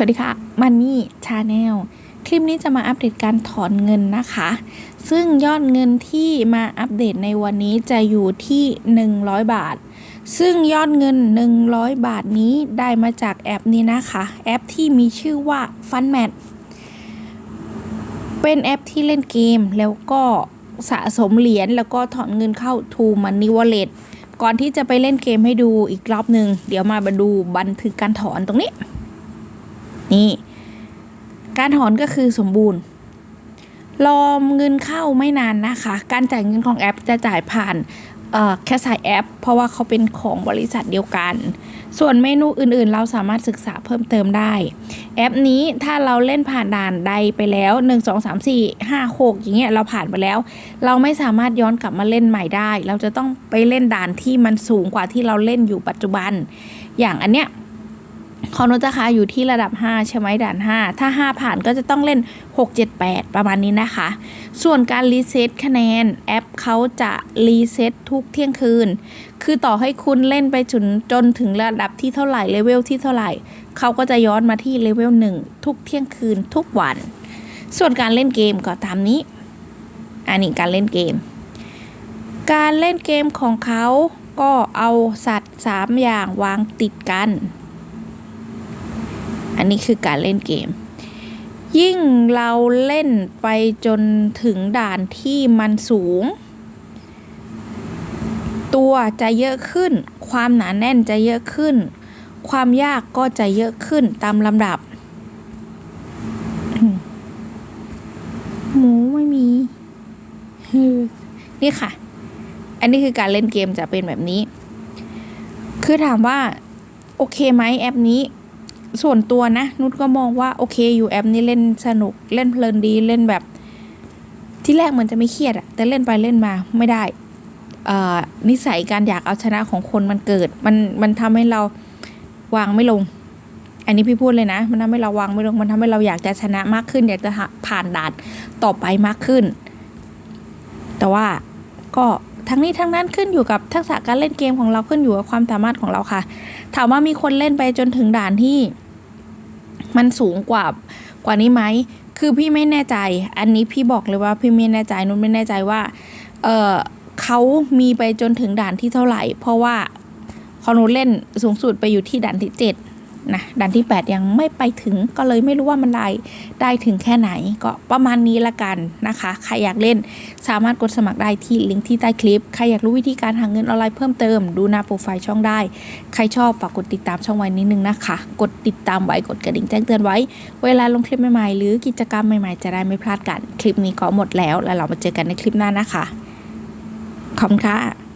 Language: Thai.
สวัสดีค่ะมันนี่ชาแนลคลิปนี้จะมาอัปเดตการถอนเงินนะคะ ซึ่งยอดเงินที่มาอัปเดตในวันนี้จะอยู่ที่ 100 บาท ซึ่งยอดเงิน 100 บาทนี้ได้มาจากแอปนี้นะคะ แอปที่มีชื่อว่า FunMat เป็นแอปที่เล่นเกมแล้วก็สะสมเหรียญแล้วก็ถอนเงินเข้า To Money Wallet ก่อนที่จะไปเล่นเกมให้ดูอีกรอบหนึ่งเดี๋ยวมามาดูบันทึกการถอนตรงนี้ นี่การถอนก็คือสมบูรณ์รอมเงินเข้าไม่นานนะคะ การจ่ายเงินของแอปจะจ่ายผ่านแค่สายแอป เพราะว่าเขาเป็นของบริษัทเดียวกัน ส่วนเมนูอื่นๆ เราสามารถศึกษาเพิ่มเติมได้ แอปนี้ถ้าเราเล่นผ่านด่านใดไปแล้ว 1 2 3 4 5 6 อย่างเงี้ยเราผ่านไปแล้ว เราไม่สามารถย้อนกลับมาเล่นใหม่ได้ เราจะต้องไปเล่นด่านที่มันสูงกว่าที่เราเล่นอยู่ปัจจุบัน อย่างอันเนี้ย คอนโนจะคะอยู่ที่ระดับ 5 ใช่ไหมด่าน 5 ถ้า 5 ผ่านก็จะต้องเล่น 6 7 8 ประมาณนี้นะคะ ส่วนการรีเซ็ตคะแนนแอปเขาจะรีเซ็ตทุกเที่ยงคืน คือต่อให้คุณเล่นไปจนจนถึงระดับที่เท่าไหร่เลเวลที่เท่าไหร่ เขาก็จะย้อนมาที่เลเวล1ทุกเที่ยงคืนทุกวัน ส่วนการเล่นเกมก็ตามนี้ อันนี้การเล่นเกม การเล่นเกมของเขาก็เอาสัตว์ 3 อย่างวางติดกัน อันนี้คือการเล่นเกม ยิ่งเราเล่นไปจนถึงด่านที่มันสูง ตัวจะเยอะขึ้น ความหนาแน่นจะเยอะขึ้น ความยากก็จะเยอะขึ้นตามลำดับ หมูไม่มี นี่ค่ะ อันนี้คือการเล่นเกมจะเป็นแบบนี้ คือถามว่า โอเคไหมแอปนี้ ส่วนตัวนะ นุชก็มองว่าโอเคอยู่แอปนี้เล่นสนุกเล่นเพลินดีเล่นแบบ ที่แรกเหมือนจะไม่เครียดอะแต่เล่นไปเล่นมาไม่ได้นิสัยการอยากเอาชนะของคนมันเกิด มันมันทำให้เราวางไม่ลง อันนี้พี่พูดเลยนะ มันทำให้เราวางไม่ลง มันทำให้เราอยากจะชนะมากขึ้น อยากจะผ่านด่านต่อไปมากขึ้น แต่ว่าก็ ทั้งนี้ทั้งนั้นขึ้นอยู่กับทักษะการเล่นเกมของเราขึ้นอยู่กับความสามารถของเราค่ะ ถามว่ามีคนเล่นไปจนถึงด่านที่มันสูงกว่ากว่านี้ไหม คือพี่ไม่แน่ใจ อันนี้พี่บอกเลยว่าพี่ไม่แน่ใจนุ้นไม่แน่ใจว่า เออเขามีไปจนถึงด่านที่เท่าไหร่ เพราะว่าคอนุเล่นสูงสุดไปอยู่ที่ด่านที่เจ็ด นะด่านที่ 8 ยังไม่ไปถึงก็เลยไม่รู้ว่ามันได้ได้ถึงแค่ไหน ก็ประมาณนี้ละกันนะคะ ใครอยากเล่นสามารถกดสมัครได้ที่ลิงก์ที่ใต้คลิป ใครอยากรู้วิธีการหาเงินออนไลน์เพิ่มเติม ดูหน้าโปรไฟล์ช่องได้ ใครชอบฝากกดติดตามช่องไว้นิดนึงนะคะ กดติดตามไว้กดกระดิ่งแจ้งเตือนไว้ เวลาลงคลิปใหม่ๆ หรือกิจกรรมใหม่ๆ จะได้ไม่พลาดกัน คลิปนี้ก็หมดแล้ว แล้วเรามาเจอกันในคลิปหน้านะคะขอบคุณค่ะ